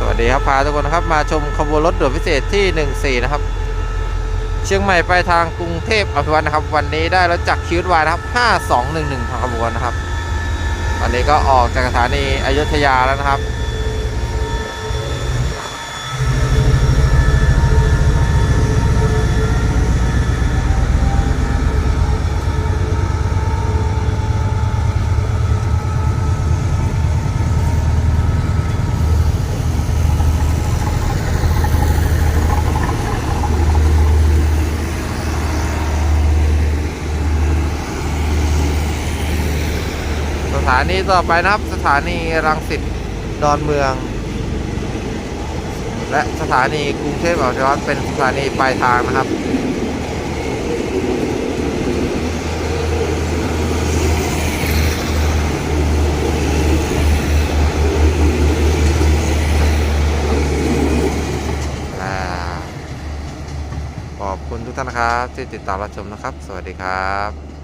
สวัสดีครับพาทุกคนนะครับมาชมขบวนรถด่วนพิเศษที่ 14 นะครับ เชียงใหม่ไปทางกรุงเทพอภิวัฒนะครับ วันนี้ได้รถจากคิววายนะครับ 5211ทางขบวนนะครับ วันนี้ก็ออกจากสถานีอยุธยาแล้วนะครับ ส ถานีต่อไปนะครับ สถานีรังสิตดอนเมือง และสถานีกรุงเทพอภิวัตเป็นสถานีปลายทางนะครับอ่าขอบคุณทุกท่านนะครับ ที่ติดตามรับชมนะครับ สวัสดีครับ